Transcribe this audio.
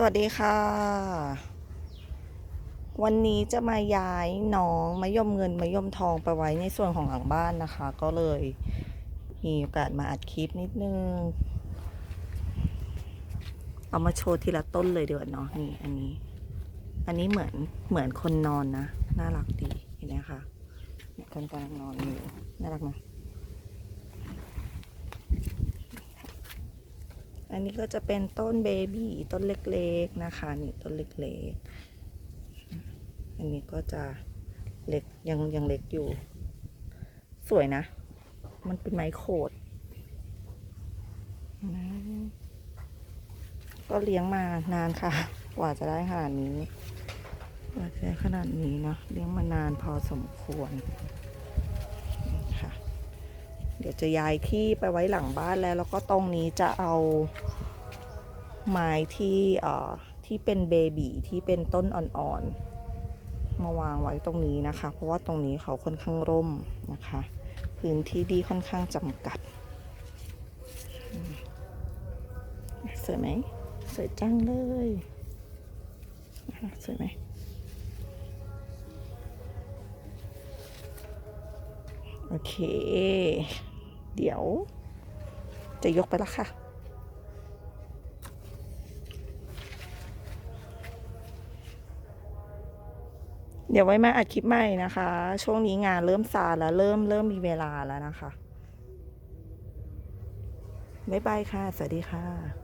สวัสดีค่ะ วันนี้จะมาย้ายน้องมะยมเงินมะยมทองไปไว้ในส่วนของหลังบ้านนะคะ ก็เลยมีโอกาสมาอัดคลิปนิดนึง เอามาโชว์ทีละต้นเลยเดี๋ยวเนาะนี่อันนี้ อันนี้เหมือนเหมือนคนนอนนะ น่ารักดีเห็นไหมคะเนี่ยคนกำลังนอนอยู่น่ารักนะอั นนี้ก็จะเป็นต้นเบบี้ต้นเล็กๆนะคะนี่ต้นเล็กๆ อันนี้ก็จะเล็กยังยังเล็กอยู่ สวยนะ มันเป็นไม้โขดนะก็เลี้ยงมานานค่ะ กว่าจะได้ขนาดนี้กว่าจะได้ขนาดนี้เนาะเลี้ยงมานานพอสมควร ดี๋ยวจะย้ายที่ไปไว้หลังบ้านแล้ว แล้วก็ตรงนี้จะเอาไม้ที่เอ่อที่เป็นเบบีที่เป็นต้นอ่อนๆมาวางไว้ตรงนี้นะคะ เพราะว่าตรงนี้เขาค่อนข้างร่มนะคะ พื้นที่ดีค่อนข้างจำกัดสวยไหมสวยจังเลยสวยไหมโอเค เดี๋ยว จะยกไปแล้วค่ะ เดี๋ยวไว้มาอัดคลิปใหม่นะคะ ช่วงนี้งานเริ่มซาแล้วเริ่มเริ่มมีเวลาแล้วนะคะ บ๊ายบายค่ะ สวัสดีค่ะ